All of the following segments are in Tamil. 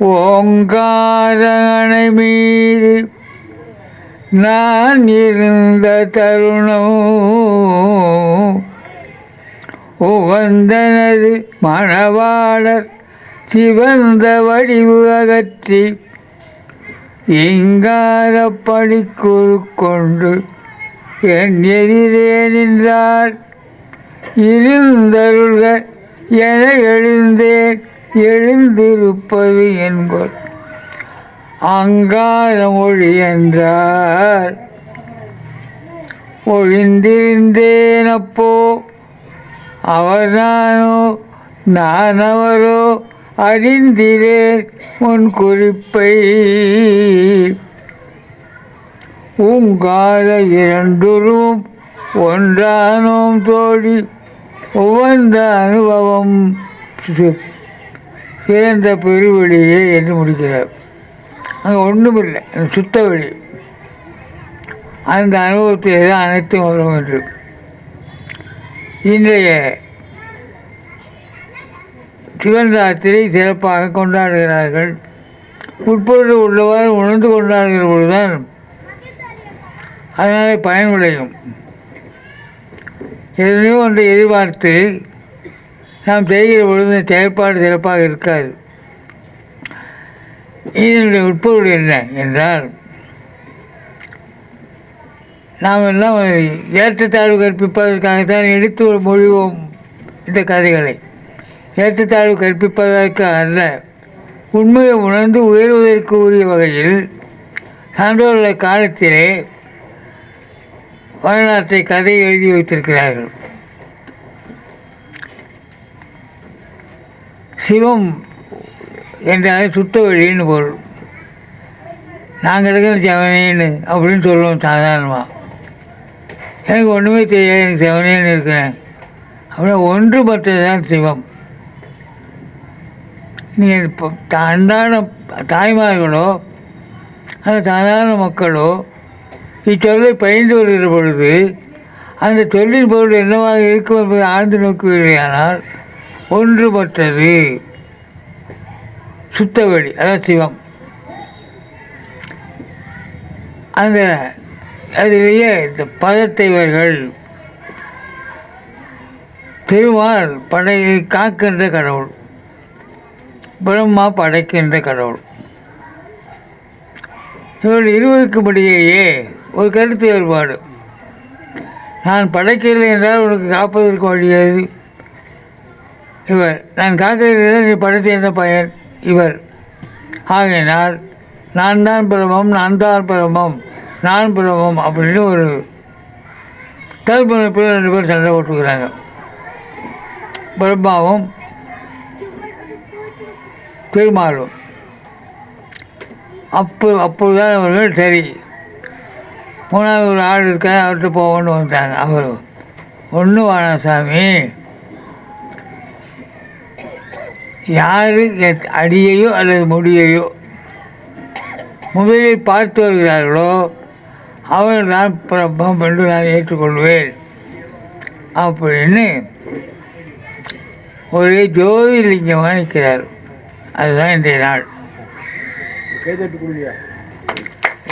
ஓங்காரனை மீறி நான் இருந்த தருணம் உகந்தனது மணவாளர் சிவந்த வடிவு அகற்றி இங்கார பணிக்குறு கொண்டு என் எதிரே நின்றார். இருந்தருள்க என எழுந்தேன். எழுந்திருப்பது என்பர். அங்கார மொழி என்றார். ஒழிந்திருந்தேன் அப்போ அவர் நானோ நான் அவரோ அறிந்திரேன் உன் குறிப்பை. உங்கால இரண்டுரும் ஒன்றானோம் தோழி உவந்த அனுபவம் சேர்ந்த பெருவெளியே என்று முடிக்கிறார். அங்கே ஒன்றும் இல்லை சுத்த வெளி. அந்த அனுபவத்திலே தான் அனைத்தும் வரும் என்று. இன்றைய சிவன்ராத்திரி சிறப்பாக கொண்டாடுகிறார்கள். உட்பொழுது உள்ளவாறு உணர்ந்து கொண்டாடுகிற பொழுதுதான் அதனால் பயனுடையும் எதனையும் ஒன்றை எதிர்பார்த்து நாம் செய்கிற பொழுது செயற்பாடு சிறப்பாக இருக்காது. இதனுடைய உட்பொருள் என்ன என்றால் நாம் எல்லாம் ஏற்றத்தாழ்வு கற்பிப்பதற்காகத்தான் எடுத்து மொழிவோம் இந்த கதைகளை. ஏற்றத்தாழ்வு கற்பிப்பதற்காக அல்ல உண்மையை உணர்ந்து உயர்வதற்கு உரிய வகையில் சான்றோர்கள் காலத்திலே வரலாற்றை கதை எழுதி வைத்திருக்கிறார்கள். சிவம் என்றால் சுத்த வழின்னு பொருள். நாங்கள் இருக்கிற செவனேன்னு அப்படின்னு சொல்லுவோம் சாதாரணமாக எனக்கு ஒன்றுமே தெரியாது எனக்கு செவனேன்னு இருக்கிறேன். அப்படின்னா ஒன்றுபட்டது தான் சிவம் நீங்கள் இப்போ அன்றாட தாய்மார்களோ அந்த சாதாரண மக்களோ இச்சொல்லை பயின்று வருகிற பொழுது அந்த சொல்லின் பொருள் என்னவாக இருக்கும் என்பதை ஆழ்ந்து நோக்குவீர்களானால் ஒன்றுபட்டது. சுத்தவெளி அதான் சிவம். அந்த அதிலேயே இந்த பதத்தைவர்கள் திருமால் படை காக்கின்ற கடவுள் பிரம்மா படைக்கின்ற கடவுள். இவர்கள் இருவருக்கும் ஒரு கருத்து வேறுபாடு. நான் படைக்கவில்லை என்றால் உனக்கு காப்பதற்கு வழியாது இவர் நான் காத்திருக்கிறேன் நீ படைத்த என்ன பயன் இவர். ஆகையினால் நான் தான் பிரமம் நான் தான் பிரமம் நான் பிரமம் அப்படின்னு ஒரு தற்பமைப்பில் ரெண்டு பேர் சண்டை போட்டுக்கிறாங்க. பிரம்மாவும் பெருமாளும். அப்போ அப்போதுதான் அவர்கள் சரி. மூணாவது ஒரு ஆள் இருக்க அவர்கிட்ட போவோன்னு வந்தாங்க அவர் ஒன்றும் வேணாம் சாமி. யாரு அடியையோ அல்லது முடியையோ முதலில் பார்த்து வருகிறார்களோ அவர் தான் பிரபம் என்று நான் ஏற்றுக்கொள்வேன். அப்படின்னு ஒரே ஜோதிலிங்கமாக நிற்கிறார் அதுதான் இன்றைய நாள்.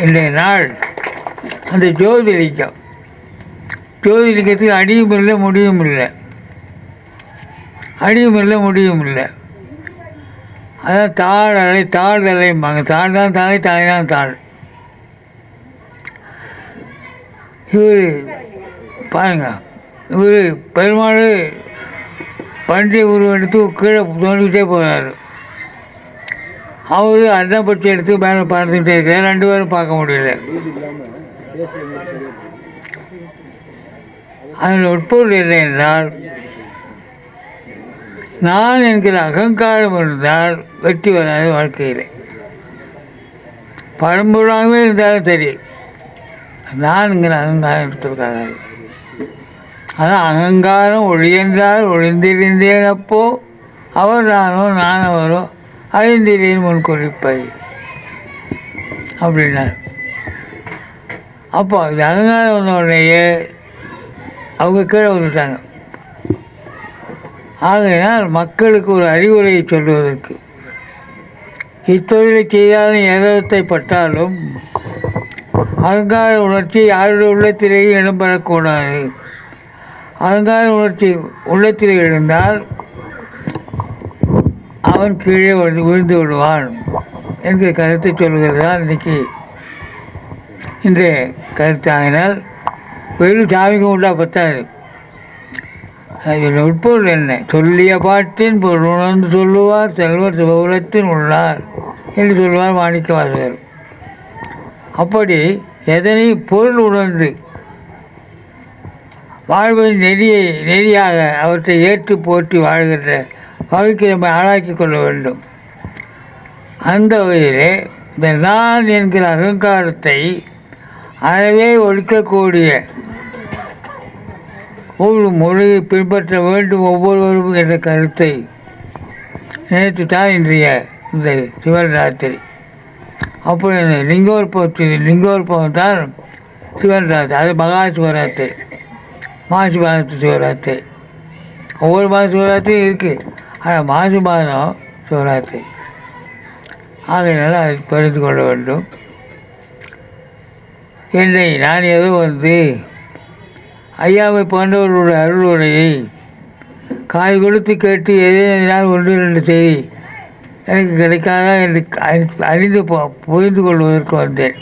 இன்றைய நாள் அந்த ஜோதிலிங்கம் ஜோதிலிங்கத்துக்கு அடியும் இல்லை முடியும் இல்லை. அடியும் இல்லை முடியும் இல்லை. அதான் தாழ் அலை தாழ் அலைம்பாங்க தாழ் தான் தாழை தாய் தான் தாழ். இவர் பாருங்க. இவர் பெருமாள் பன்றி உருவம் எடுத்து கீழே தோண்டிக்கிட்டே போகிறாரு அவரு அதான் பற்றி எடுத்து மேலே பார்த்துக்கிட்டே இருக்காரு. ரெண்டு பேரும் பார்க்க முடியல. அதில் உட்பொருள் இல்லை என்றால் நான் என்கிற அகங்காரம் இருந்தால் வெற்றி வராது வாழ்க்கையில். பரம்பொருளாகவே இருந்தாலும் சரி. நான்ங்கிற அகங்காரம் எடுத்துக்காது ஆனால் அகங்காரம் ஒழியென்றால் ஒழிந்திருந்தேன் அப்போ அவர் நானோ நான் அவரோ அறிந்திரேன் முன் குறிப்பை. அப்படின்னார். அப்போ அது அகங்காரம் வந்த உடனேயே அவங்க கீழே வந்துட்டாங்க. ஆகையினால் மக்களுக்கு ஒரு அறிவுரையை சொல்வதற்கு இத்தொழிலை செய்தாலும் ஏதத்தை பட்டாலும் அகங்கார உணர்ச்சி யாருடைய உள்ளத்திலேயே இடம் பெறக்கூடாது. அகங்கார உணர்ச்சி உள்ளத்தில் இருந்தால் அவன் கீழே வந்து விழுந்து விடுவான் என்கிற கருத்தை சொல்கிறது தான் இன்னைக்கு இன்றைய கருத்தாகினால் வெறும் சாமி கும்பிட்டா பத்தாது. அதில் உட்பொருள் என்ன? சொல்லிய பாட்டின் பொருள் உணர்ந்து சொல்லுவார் செல்வர் சுபகுலத்தின் உள்ளார் என்று சொல்வார் மாணிக்கவாசகர். அப்படி எதனை பொருள் உணர்ந்து வாழ்வதின் நெறியை நெறியாக அவற்றை ஏற்று போற்றி வாழ்கின்ற வகைக்கு நம்ம ஆளாக்கி கொள்ள வேண்டும். அந்த வகையிலே இந்த நான் என்கிற அகங்காரத்தை அறவே ஒழிக்கக்கூடிய ஒரு மொழியை பின்பற்ற வேண்டும் ஒவ்வொருவரும் என்ற கருத்தை நினைத்து தான் இன்றைய இந்த சிவராத்திரி. அப்படி இந்த லிங்கோற்பவத்தில் லிங்கோற்பவம் தான் சிவராத்திரி அது மகா சிவராத்திரி மாசி மாதத்து சிவராத்திரி. ஒவ்வொரு மாத சிவராத்திரியும் இருக்குது ஆனால் மாசி மாதம் சிவராத்திரி. ஆகையினால அதை பகிர்ந்து கொள்ள வேண்டும். என்னை நான் எதுவும் வந்து ஐயாவை அருள் உடையை காய் கொடுத்து கேட்டு எதனால் ஒன்று ரெண்டு செய்தி எனக்கு கிடைக்காதா என்று அறி- அறிந்து போ- புரிந்து கொள்வதற்கு வந்தேன்.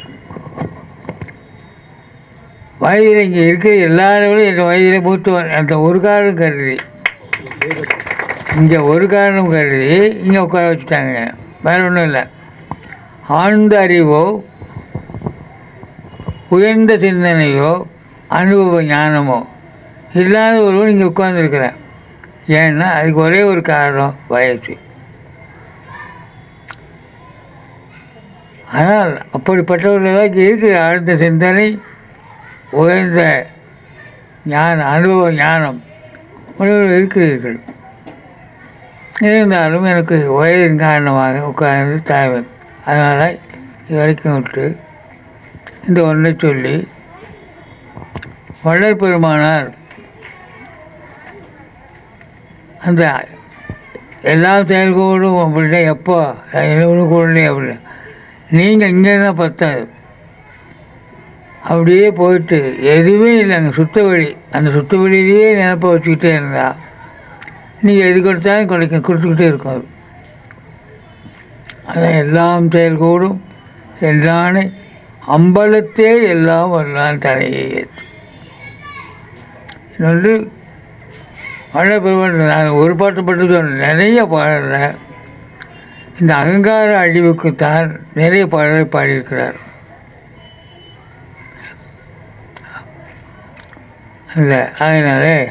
வயதில் இங்கே இருக்கிற எல்லாரும் என் வயதில் மூத்தவன் அந்த ஒரு காரணம் கருதி. இங்கே ஒரு காரணம் கருதி இங்கே உட்கார வச்சுட்டாங்க. வேற ஒன்றும் இல்லை. ஆழ்ந்த அறிவோ உயர்ந்த சிந்தனையோ அனுபவ ஞானமோ? இல்லாத ஒருவன் இங்கே உட்கார்ந்துருக்கிறேன் ஏன்னா அதுக்கு ஒரே ஒரு காரணம் வயசு. ஆனால் அப்படிப்பட்டவர்களாக இருக்கிற ஆழ்ந்த சிந்தனை உயர்ந்த ஞான அனுபவ ஞானம் உடையவர்கள் இருக்கிறீர்கள். இருந்தாலும் எனக்கு வயதின் காரணமாக உட்கார்ந்து தாய்மை அதனால் இது வரைக்கும் விட்டு இந்த ஒன்றை சொல்லி வள்ளல் பெருமானார் அந்த எல்லா செயல்கோடும் அப்படின்னா எப்போ என்ன கூடலே அப்படின்னா நீங்கள் இங்கே தான் பத்தாது அப்படியே போயிட்டு எதுவுமே இல்லைங்க சுத்த வழி. அந்த சுத்த வழியிலேயே நினப்ப வச்சுக்கிட்டே இருந்தா நீங்கள் எது கொடுத்தாலும் கிடைக்க கொடுத்துக்கிட்டே இருக்கும் அது. அதான் எல்லாம் செயல்கூடும் என்றானே அம்பலத்தே எல்லாம் வரலாம் தலையை ஏற்று. வந்து மழை நான் ஒரு பாட்டு மட்டும் நிறைய பாடுறேன். இந்த அகங்கார அழிவுக்குத்தான் நிறைய பாடலை பாடியிருக்கிறார். இல்லை அதனாலே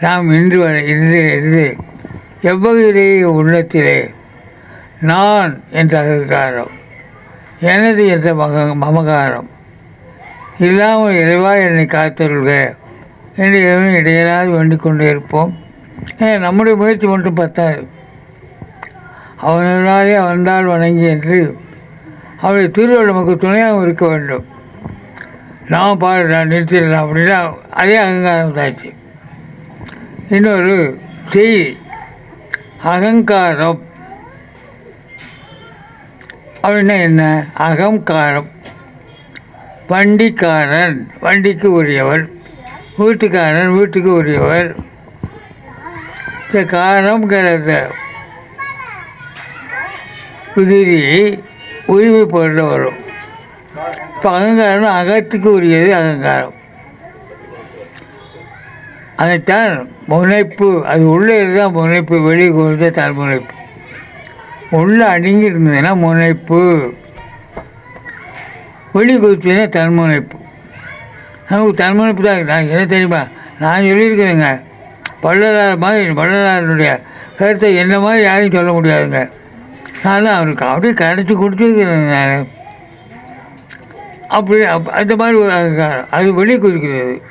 நாம் இன்று வரை இன்று இருந்து எவ்வகையிலேயே உள்ளத்திலே நான் என்ற அகங்காரம் எனது என்ற மக மமகாரம் இல்லாமல் இறைவா என்னை காத்தருள்க. என்று எவனும் இடையிலாவது வேண்டிக் கொண்டே இருப்போம் ஏன் நம்முடைய முயற்சி மட்டும் பத்தாது. அவனாலே வந்தால் வணங்கி என்று அவருடைய திருவள்ளுவர் நமக்கு துணையாக இருக்க வேண்டும். நான் பாரு நான் நிறுத்திடலாம் அப்படின்னா அதே அகங்காரம் தாச்சு இன்னொரு செய்தி அகங்காரம். அப்படின்னா என்ன? அகங்காரம் வண்டிக்காரன் வண்டிக்கு உரியவன். வீட்டுக்காரன் வீட்டுக்கு உரியவர். இந்த கிடந்த. உதிரி உரிமை பொருள் வரும் இப்போ அகங்காரம் அகத்துக்கு உரியது அகங்காரம். அதைத்தான் முனைப்பு அது உள்ளே இருந்தால் முனைப்பு வெளியே கொடுத்த தன்முனைப்பு உள்ளே அடங்கி இருந்ததுன்னா முனைப்பு. வெளி கொடுத்ததுன்னா தன்முனைப்பு நமக்கு தன்முனைப்பு தான் நான் என்ன தெரியுமா? நான் சொல்லியிருக்கிறேங்க. வள்ளலார் மாதிரி வள்ளலாருடைய கருத்தை என்ன மாதிரி யாரையும் சொல்ல முடியாதுங்க. நான் அவனுக்கு அவருக்கு அப்படியே கரைச்சி கொடுத்துருக்கிறேங்க நான். அப்படி அப் அந்த மாதிரி ஒரு அது வெளியே குறிக்கிறது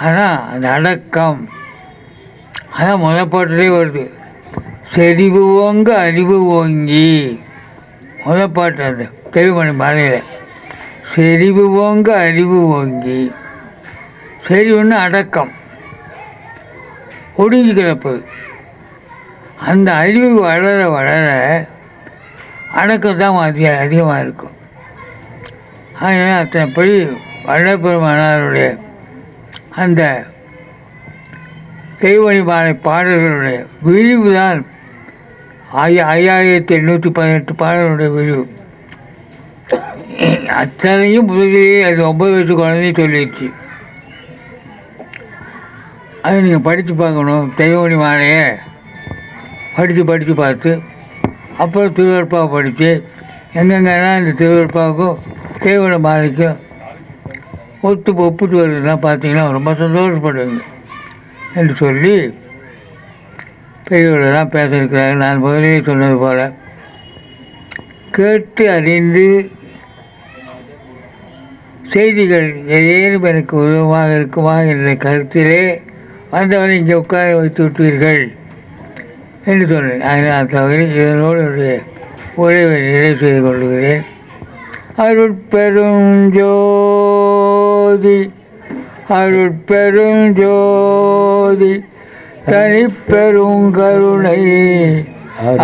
ஆனால் அந்த அடக்கம். அதான் முதல் வருது. செறிவு ஓங்க அறிவு ஓங்கி. முதப்பாட்டு அந்த தெளிவுமணி மலையில். செறிவு ஓங்க அறிவு ஓங்கி. செறிவுன்னு அடக்கம். ஒடுங்கி கிடப்பது அந்த அறிவு வளர வளர அடக்கம் தான் அதிகமாக இருக்கும். அதனால் அத்தனைப்படி வல்லபெருமானாருடைய அந்த தெய்வழிபானை பாடல்களுடைய விரிவு தான் ஐயா ஐயாயிரத்தி எண்ணூற்றி பதினெட்டு பாடல்களுடைய விரிவு. அத்தனையும் முதலிலேயே அது ஒன்பது வயசு குழந்தையும் சொல்லிடுச்சு அது நீங்கள் படித்து பார்க்கணும் தெய்வமணி மாலையை படித்து படித்து பார்த்து அப்புறம் திருவருப்பாவை படித்து எங்கெங்கன்னா இந்த திருவருப்பாவுக்கும் தெய்வமணி மாலைக்கும் ஒத்து ஒப்பிட்டு வருதுன்னா பார்த்தீங்கன்னா ரொம்ப சந்தோஷப்படுவீங்க. என்று சொல்லி பெரியவர்களெல்லாம் பேச இருக்கிறாங்க நான் முதலே சொன்னது போல் கேட்டு அறிந்து செய்திகள் ஏதேனும் எனக்கு உதவமாக இருக்குமா என்ற கருத்திலே வந்தவனை இங்கே உட்கார வைத்து விட்டீர்கள் என்று சொன்னேன். அதனால் தவிர இதனோடு என்னுடைய உரைவை நிறைவு செய்து கொள்கிறேன். அருட்பெரும் ஜோதி அருட்பெரும் ஜோதி தனிப்பெரும் கருணை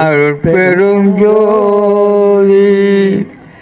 அருட்பெரும் ஜோதி.